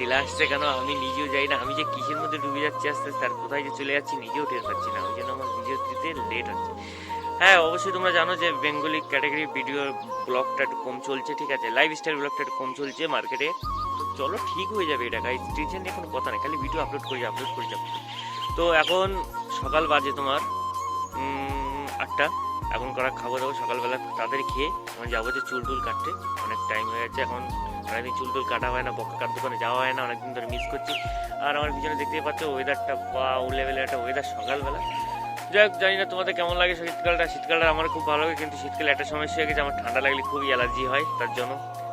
ঠেলা আসছে কেন? আমি নিজেও যাই না। আমি যে কিসের মধ্যে ডুবে যাচ্ছি, আস্তে আস্তে আর কোথায় যে চলে যাচ্ছি নিজেও টের পাচ্ছি না। ওই জন্য আমার ভিডিও দিতে লেট হচ্ছে। হ্যাঁ অবশ্যই তোমরা জানো যে বেঙ্গলি ক্যাটাগরি ভিডিও ব্লগটা একটু কম চলছে, ঠিক আছে? লাইফ স্টাইল ব্লগটা একটু কম চলছে মার্কেটে তো চলো ঠিক হয়ে যাবে এটা গাইজ টেনশন নিয়ে কোনো কথা নেই, খালি ভিডিও আপলোড করে আপলোড করে যাব তো এখন সকাল বাজে তোমার আটটা। এখন করা খাব দাবো সকালবেলা তাড়াতাড়ি খেয়ে, এখন যাব যে চুল টুল কাটতে। অনেক টাইম হয়ে যাচ্ছে এখন অনেকদিন চুল টুল কাটা হয় না বক্কার দোকানে যাওয়া হয় না, অনেকদিন ধরে মিস করছি। আর আমার পিছনে দেখতেই পাচ্ছ ওয়েদারটা বা ও লেভেলের একটা ওয়েদার সকালবেলা। যাই হোক, জানি না তোমাদের কেমন লাগে শীতকালটা। শীতকালটা আমার খুব ভালো লাগে, কিন্তু শীতকালে একটা সমস্যা হয়ে গেছে, আমার ঠান্ডা লাগলে খুবই অ্যালার্জি হয়, তার জন্য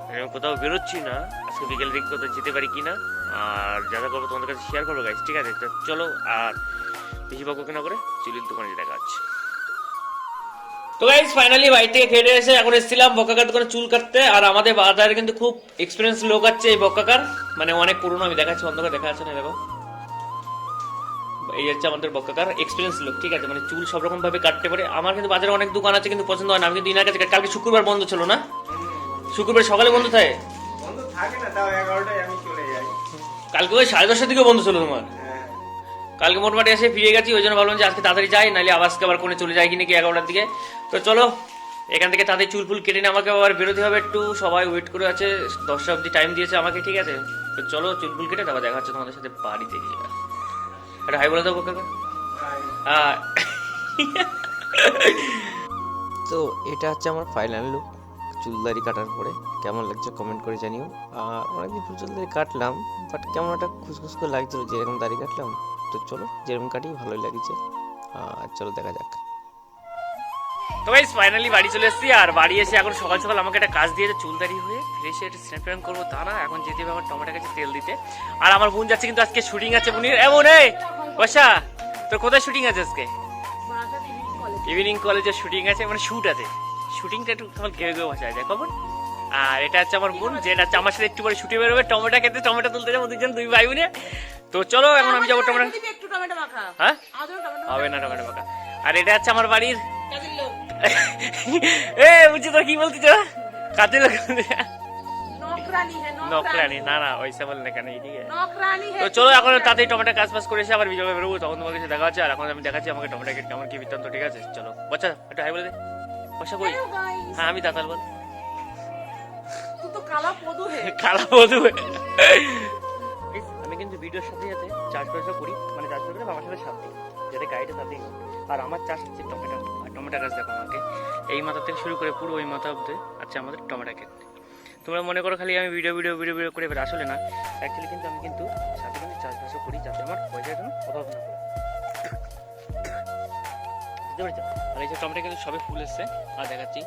আমি কোথাও বেরোচ্ছি না। আজকে বিকেল দিকে কোথাও যেতে পারি কি না আর যা যা করব তোমাদের কাছে শেয়ার করব গাইজ ঠিক আছে? চলো, আর বেশি বকবক না করে চুলির দোকানে দেখা যাচ্ছে তো গাইজ ফাইনালি বাড়ি থেকে খেটে এসে এখন এসেছিলাম বক্কাকার দোকানে চুল কাটতে আর আমাদের বাজারে কিন্তু খুব এক্সপিরিয়েন্স লোক আছে এই বক্কাকার মানে অনেক পুরনো আমি দেখাচ্ছি অন্ধকার দেখা যাচ্ছে না দেখো। এই হচ্ছে আমাদের বক্কাকার এক্সপিরিয়েন্স লোক ঠিক আছে? মানে চুল সব রকম ভাবে কাটতে পারে। আমার কিন্তু বাজারে অনেক দোকান আছে কিন্তু পছন্দ হয় না। আমি কিন্তু ইনার কাছে। কালকে শুক্রবার বন্ধ ছিল না? শুক্রবার সকালে বন্ধ থাকে? বন্ধু থাকে না তাও এগারোটায় আমি চলে যাই। কালকে ওই সাড়ে দশটার দিকে বন্ধ ছিল তোমার। কালকে মোটামুটি এসে ফিরে গেছি ওই জন্য ভাবলাম যে আজকে তাড়াতাড়ি যাই নাহলে আবার আজকে আবার কোনে চলে যাই কিনা কি এগারোটার দিকে। তো চলো এখান থেকে তাদের চুল ফুল কেটে নিয়ে আমাকে আবার বেরোতে হবে একটু। সবাই ওয়েট করে আছে দশটা অবধি টাইম দিয়েছে আমাকে ঠিক আছে। তো চলো চুল ফুল কেটে তারপর দেখা হচ্ছে তোমাদের সাথে বাড়িতে গিয়ে। একটা হাই বলে দেবো কাকা? হ্যাঁ তো এটা হচ্ছে আমার ফাইনাল লুক চুলদারি কাটার পরে। কেমন লাগছে কমেন্ট করে জানিও। আর অনেকদিন পর চুলদারি কাটলাম বাট কেমন একটা খুসখুস করে লাগছিল যেরকম দাড়ি কাটলাম। তো চলো যেরকম কাটি ভালোই লাগছে। আর চলো দেখা যাক। তো গাইস ফাইনালি বাড়ি চলে এসেছি আর বাড়ি এসে এখন সকাল সকাল আমাকে একটা কাজ দিয়েছে চুল দাঁড়িয়ে হয়ে ফ্রেশে একটা স্ন্যাপ প্যান করব তা না এখন যেতে হবে আমার টমেটো গাছে তেল দিতে। আর আমার বোন যাচ্ছে কিন্তু আজকে শুটিং আছে বুনির এমন এই! বসা তোর কোথায় শুটিং আছে আজকে? ইভিনিং কলেজে শুটিং আছে মানে শুট আছে। শুটিংটা একটু তোমার ঘেউ ঘেউ ভাষা যায় খবর আর এটা হচ্ছে আমার বোন যেটা হচ্ছে আমার সাথে একটু পরে শুটে বেরোবে টমেটো খেতে টমেটো তুলতে যাব দুজন দুই ভাই বোনে তো চলো এখন আমি যাব টমেটো একটু টমেটো মাখা। হ্যাঁ? হবে না টমেটো পাকা আর এটা হচ্ছে আমার বাড়ির এ বুঝছি তো কি বলছিস কাতে লোক নকরানি হ্যাঁ না না ওইসা বল না কেন ঠিক আছে তো চলো এখন তাতে টমেটো কাজ করে এসে আবার বিজয় বেরোবো তখন তোমার কাছে দেখা হচ্ছে আর এখন আমি দেখাচ্ছি আমাকে টমেটো কেমন কি বৃত্তান্ত ঠিক আছে? চলো বাচ্চা একটু হাই বলে দে। বসা কই? হ্যাঁ আমি দাতাল বল। কালা পদু হে আমি কিন্তু ভিডিওর সাথে সাথে চার্জ পয়সা করি মানে চার্জ করে আমার সাথে সাথে যাতে গাড়িটা তাতেই। আর আমার চাষ হচ্ছে টমেটো। আর টমেটো গাছ দেখো আমাকে। এই মাথা থেকে শুরু করে পুরো ওই মাথা অব্দি আচ্ছা আমাদের টমেটো ক্ষেত। তোমরা মনে করো খালি আমি ভিডিও ভিডিও ভিডিও ভিডিও করে এবার আসলে না। অ্যাকচুয়ালি কিন্তু আমি কিন্তু সাথে কিন্তু চাষ বাসও করি যাতে আমার পয়সা কোনো অভাব না পড়ে। বুঝতে পেরেছ? আর এই যে টমেটো কিন্তু সবে ফুল এসছে আর দেখাচ্ছি।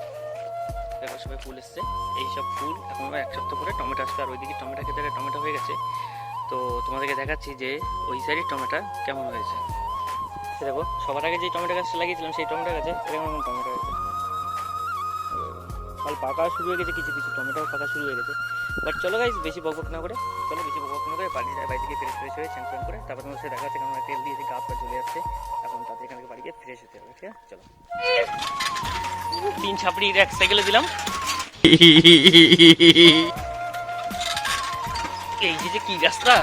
দেখো সবে ফুল এসছে। এইসব ফুল এখন আবার এক সপ্তাহ পরে টমেটো আসবে। আর ওইদিকে টমেটো খেতে টমেটো হয়ে গেছে। তো তোমাদেরকে দেখাচ্ছি যে ওই সাইডের টমেটো কেমন হয়েছে। দেখো, সবার আগে যে টমেটো গাছটা লাগিয়েছিলাম, সেই টমেটো গাছে এরকম টমেটো হয়েছে। ফল পাকা শুরু হয়ে গেছে, কিছু কিছু টমেটো পাকা শুরু হয়ে গেছে। বাট চলো গাইজ বেশি বকবক না করে, চলো বেশি বকবক না করে বাড়ি বাড়ি থেকে ফ্রেশ ফ্রেশ হয়ে চ্যাং করে, তারপর তোমার সাথে দেখা যাচ্ছে তেল দিয়েছে গা পা চলে যাচ্ছে। এখন থেকে বাড়ি গিয়ে ফ্রেশ হতে হবে ঠিক আছে? চলো। তিন ছাপড়ি এক সাইকেলে দিলাম। এই যে কি রাস্তা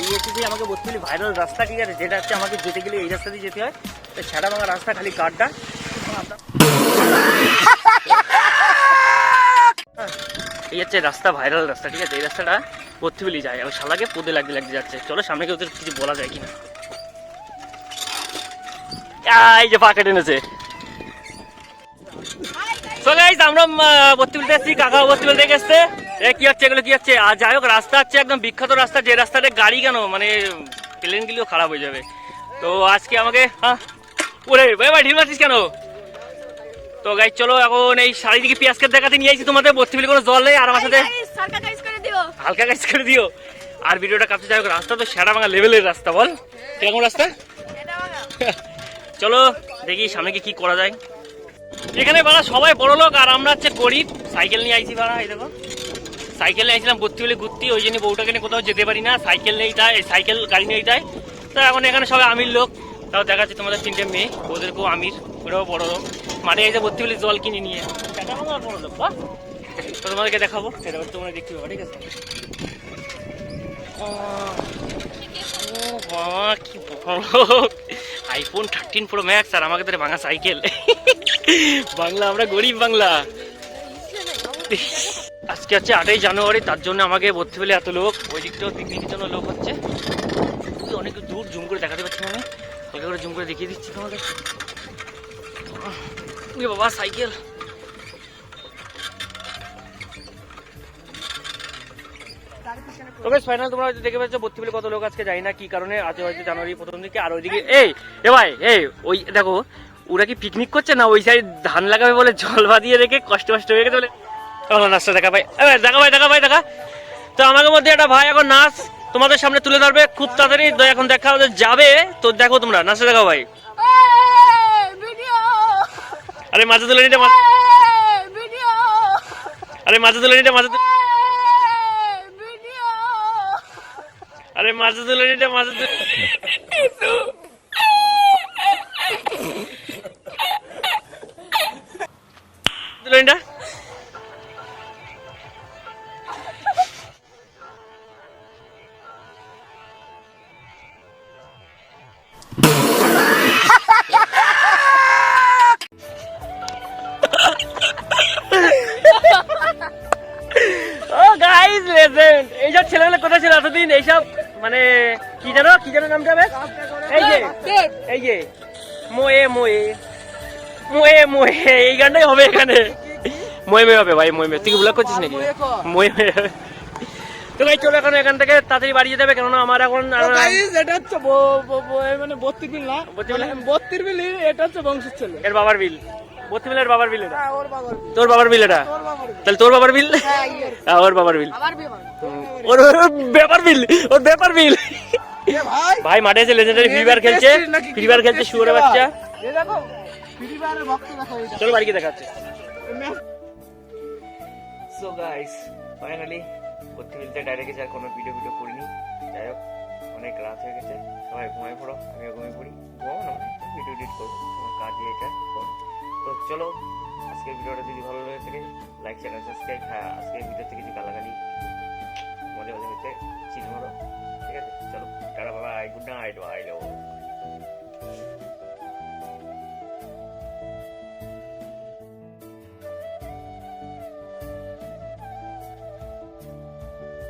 এই হচ্ছে যে আমাকে বলতে ভাইরাল রাস্তা ঠিক আছে? যেটা হচ্ছে আমাকে যেতে গেলে এই রাস্তা দিয়ে যেতে হয়। তো ছেঁড়া ভাঙা রাস্তা খালি গাড্ডা এই হচ্ছে রাস্তা ভাইরাল রাস্তা, ঠিক আছে? এই রাস্তাটা পড়তে বলি যায়। আর শালাকে পদে লাগতে লাগতে যাচ্ছে। চলো, সামনে কেউ কিছু বলা যায় কিনা। এই যে পাকা টেনেছে। তো গাইস আমরা ভর্তি বলতে এসেছি কাকা ভর্তি বলতে এসছে। এ, কি হচ্ছে এগুলো, কি হচ্ছে? আর যাই হোক, রাস্তা হচ্ছে একদম বিখ্যাত রাস্তা। যে রাস্তাতে গাড়ি কেন? মানে প্লেন গুলিও খারাপ হয়ে যাবে। তো আজকে আমাকে হ্যাঁ? ওরে, ভাই ভাই, ঢিল মারছিস কেন? তো গাই চলো এখন এই চারিদিকে পেঁয়াজকে দেখাতে নিয়ে আইছি তোমাদের ভর্তি বলে কোনো জল নেই আর আমার সাথে হালকা কাজ করে দিও। আর ভিডিওটা কাপতে যাই রাস্তা তো সেরা ভাঙা লেভেলের রাস্তা বল। কীরকম রাস্তা? চলো দেখি সামনে কি কি করা যায়। এখানে বাড়া সবাই বড় লোক আর আমরা হচ্ছে গরিব। সাইকেল নিয়ে আইছি বাড়া এই দেখো। সাইকেল নিয়ে আইছিলাম ভর্তি হলে ঘুরতি ওই জন্য বউটাকে নিয়ে কোথাও যেতে পারি না। সাইকেল নেই তাই সাইকেল গাড়ি নেই তাই। তো এখন এখানে সবাই আমির লোক। তাও দেখাচ্ছি তোমাদের তিনটে মেয়ে ওদেরকেও আমির ওরাও বড় লোক। মাঠে এসে ভর্তি হলে জল কিনে নিয়ে। তোমাদেরকে দেখাবো। এটা তোমরা দেখতে পাবো ঠিক আছে? ও বাবা কি আইফোন থার্টিন প্রো ম্যাক্স আর আমাকে ধরে ভাঙা সাইকেল বাংলা আমরা গরিব বাংলা। আজকে হচ্ছে আটই জানুয়ারি তার জন্য আমাকে ভর্তি হলে এত লোক। ওই দিকটাও পিকনিকের জন্য লোক হচ্ছে। অনেক দূর জুম করে দেখাতে পারছি আমি। হালকা করে জুম করে দেখিয়ে দিচ্ছি তোমাদের। বাবা সাইকেল তবে ফাইনাল তোমরা হয়তো দেখে পাচ্ছ ভর্তি কত লোক আজকে যাই না কি কারণে আছে হয়তো জানুয়ারি প্রথম দিকে, আর ওইদিকে এই, এ ভাই, এই, ওই, দেখো, ওরা কি পিকনিক করছে না ওই সাইড ধান লাগাবে বলে জল বাঁধিয়ে রেখে কষ্ট কষ্ট হয়ে গেছে বলে? আমার নাচটা দেখা ভাই। দেখা ভাই দেখা ভাই, দেখা। তো আমাদের মধ্যে একটা ভাই এখন নাচ তোমাদের সামনে তুলে ধরবে। খুব তাড়াতাড়ি এখন দেখা যাবে। তো দেখো তোমরা নাচটা দেখা ভাই। আরে মাঝে তুলে নিটা মাঝে- আরে মাঝে তুলে নিটা মাঝে আরে মাঝে তুলে নিটা মাঝে তুলে নিটা। গাইস লেজেন্ড এইসব ছেলেগুলো কোথায় ছিল এতদিন? এইসব মানে কি জানো? কি জানো নামটা বেশ এই যে এই যে মোয়ে মোয়ে। মোয়ে মোয়ে। এই গানটাই হবে এখানে। মোয়ে মোয়ে হবে ভাই মোয়ে মোয়ে। তুই ব্লগ করছিস নাকি? মোয়ে মোয়ে হবে। তো ভাই চলো এখন এখান থেকে তাড়াতাড়ি বাড়ি যেতে হবে কেননা আমার এখন এটা হচ্ছে মানে বত্রির বিল না? বত্রির বিল? মানে বত্রির বিল এটা হচ্ছে বংশের ছেলে। এর বাবার বিল। বাবার বিল এটা? হ্যাঁ, তোর বাবার বিল এটা? তাহলে তোর বাবার বিল? হ্যাঁ, ওর বাবার বিল। ওর ব্যাপার বিল ওর ব্যাপার বিল। ভাই। মাঠে এসে লেজেন্ডারি ফ্রি ফায়ার খেলছে ফ্রি ফায়ার খেলছে শুয়োরে বাচ্চা। চলো বাড়ি গিয়ে দেখাচ্ছে সো গাইস ফাইনালি করতে মিলতে ডাইরেক্ট আর কোনো ভিডিও ভিডিও করিনি। যাই হোক অনেক রাত হয়ে গেছে। সবাই ঘুমায় পড়ো আমিও ঘুমিয়ে পড়ি। ঘুমাবো না ভিডিও এডিট করব তোমার কাজই এটা। তো চলো, আজকের ভিডিওটা যদি ভালো লেগে থাকে লাইক চ্যানেল সাবস্ক্রাইব হ্যাঁ আজকের ভিডিও থেকে কিছু গালাগালি মজা মজা হচ্ছে মারো, ঠিক আছে? চলো, tata I good night bye